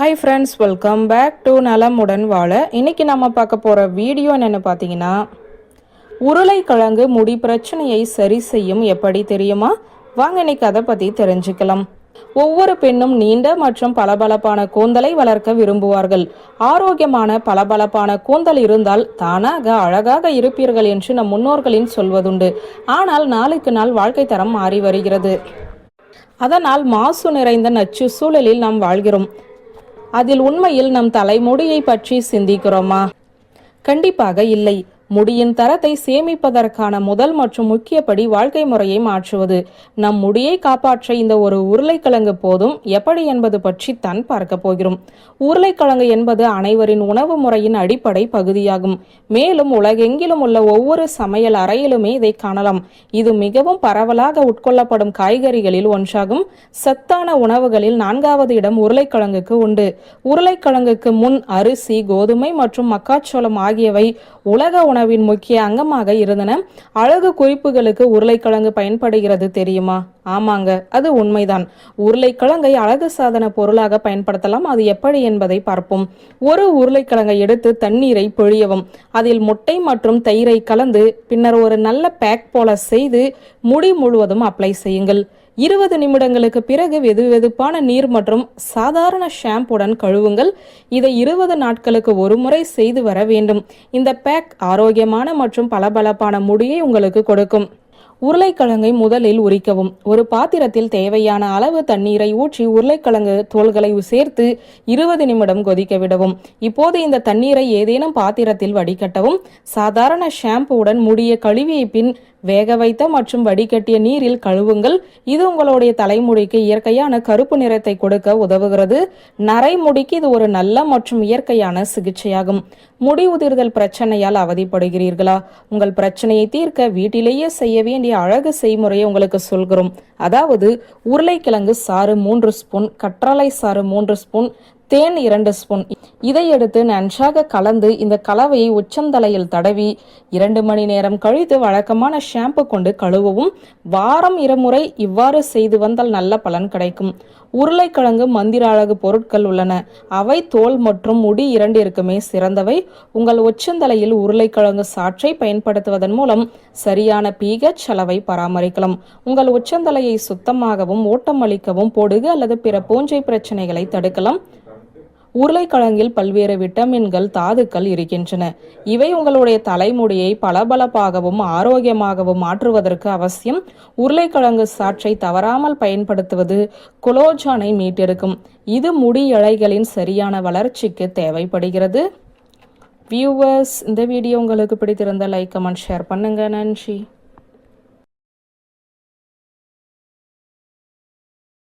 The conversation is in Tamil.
Hi friends welcome back to நலமுடன் வாழ இன்னைக்கு நம்ம பார்க்க போகிற வீடியோ என்னென்னு பார்த்தீங்கன்னா உருளைக்கிழங்கு முடி பிரச்சனையை சரி செய்யும் எப்படி தெரியுமா? வாங்க இன்னைக்கு அதை பற்றி தெரிஞ்சுக்கலாம். ஒவ்வொரு பெண்ணும் நீண்ட மற்றும் பளபளப்பான கூந்தலை வளர்க்க விரும்புவார்கள். ஆரோக்கியமான பளபளப்பான கூந்தல் இருந்தால் தானாக அழகாக இருப்பீர்கள் என்று நம் முன்னோர்களின் சொல்வதுண்டு. ஆனால் நாளுக்கு நாள் வாழ்க்கை தரம் மாறி வருகிறது. அதனால் மாசு நிறைந்த நச்சு சூழலில் நாம் வாழ்கிறோம். அதில் உண்மையில் நம் தலைமுடியை பற்றி சிந்திக்கிறோமா? கண்டிப்பாக இல்லை. முடியின் தரத்தை சேமிப்பதற்கான முதல் மற்றும் முக்கிய படி வாழ்க்கை முறையை மாற்றுவது. நம் முடியை காப்பாற்ற இந்த ஒரு உருளைக்கிழங்கு போதும் எப்படி என்பது பற்றி தான் பார்க்க போகிறோம். உருளைக்கிழங்கு என்பது அனைவரின் உணவு முறையின் அடிப்படை பகுதியாகும். மேலும் உலகெங்கிலும் உள்ள ஒவ்வொரு சமையல் அறையிலுமே இதை காணலாம். இது மிகவும் பரவலாக உட்கொள்ளப்படும் காய்கறிகளில் ஒன்றாகும். சத்தான உணவுகளில் நான்காவது இடம் உருளைக்கிழங்குக்கு உண்டு. உருளைக்கிழங்குக்கு முன் அரிசி கோதுமை மற்றும் மக்காச்சோளம் ஆகியவை உலக உணவின் முக்கிய அங்கமாக இருந்தன. அழகு குறிப்புகளுக்கு உருளைக்கிழங்கு பயன்படுகிறது தெரியுமா? ஆமாங்க அது உண்மைதான். உருளைக்கிழங்கை அழகு சாதன பொருளாக பயன்படுத்தலாம். அது எப்படி என்பதை பார்ப்போம். ஒரு உருளைக்கிழங்கை எடுத்து தண்ணீரை பொழியவும். அதில் முட்டை மற்றும் தயிரை கலந்து பின்னர் ஒரு நல்ல பேக் போல செய்து முடி முழுவதும் அப்ளை செய்யுங்கள். இருபது நிமிடங்களுக்கு பிறகு வெது வெதுப்பான நீர் மற்றும் சாதாரண ஷாம்புடன் கழுவுங்கள். இதை இருபது நாட்களுக்கு ஒரு முறை செய்து வர வேண்டும். இந்த பேக் ஆரோக்கியமான மற்றும் பளபளப்பான முடியை உங்களுக்கு கொடுக்கும். உருளைக்கிழங்கை முதலில் உரிக்கவும். ஒரு பாத்திரத்தில் தேவையான அளவு தண்ணீரை ஊற்றி உருளைக்கிழங்கு தோள்களை சேர்த்து இருபது நிமிடம் கொதிக்க விடவும். இப்போது இந்த தண்ணீரை ஏதேனும் பாத்திரத்தில் வடிகட்டவும். சாதாரண ஷாம்புவுடன் முடிய கழுவிய பின் வேக வைத்த மற்றும் வடிகட்டிய நீரில் கழுவுங்கள். இது உங்களுடைய தலைமுடிக்கு இயற்கையான கருப்பு நிறத்தை கொடுக்க உதவுகிறது. நரைமுடிக்கு இது ஒரு நல்ல மற்றும் இயற்கையான சிகிச்சையாகும். முடி உதிர்தல் பிரச்சனையால் அவதிப்படுகிறீர்களா? உங்கள் பிரச்சனையை தீர்க்க வீட்டிலேயே செய்ய வேண்டிய அழகு செய்முறையை உங்களுக்கு சொல்கிறோம். அதாவது உருளைக்கிழங்கு சாறு மூன்று ஸ்பூன் கற்றாழை சாறு மூன்று ஸ்பூன் தேன் இரண்டு ஸ்பூன். இதை எடுத்து நன்றாக கலந்து இந்த கலவையை உச்சந்தலையில் தடவி இரண்டு மணி நேரம் கழித்து வழக்கமான ஷாம்பு கொண்டு கழுவவும். வாரம் இருமுறை இவ்வாறு செய்து வந்தால் நல்ல பலன் கிடைக்கும். உருளைக்கிழங்கு மந்திர அழகு பொருட்கள் உள்ளன. அவை தோல் மற்றும் முடி இரண்டிற்குமே சிறந்தவை. உங்கள் உச்சந்தலையில் உருளைக்கிழங்கு சாற்றை பயன்படுத்துவதன் மூலம் சரியான பீகச் செலவை பராமரிக்கலாம். உங்கள் உச்சந்தலையை சுத்தமாகவும் ஓட்டம் அளிக்கவும் பொடுகு அல்லது பிற பூஞ்சை பிரச்சனைகளை தடுக்கலாம். உருளைக்கிழங்கில் பல்வேறு விட்டமின்கள் தாதுக்கள் இருக்கின்றன. இவை உங்களுடைய தலைமுடியை பளபளப்பாகவும் ஆரோக்கியமாகவும் மாற்றுவதற்கு அவசியம். உருளைக்கிழங்கு சாற்றை தவறாமல் பயன்படுத்துவது குலோஜானை மீட்டிருக்கும் இது முடி இழைகளின் சரியான வளர்ச்சிக்கு தேவைப்படுகிறது. வியூவர்ஸ் இந்த வீடியோ உங்களுக்கு பிடித்திருந்த லைக் கமெண்ட் ஷேர் பண்ணுங்க. நன்றி.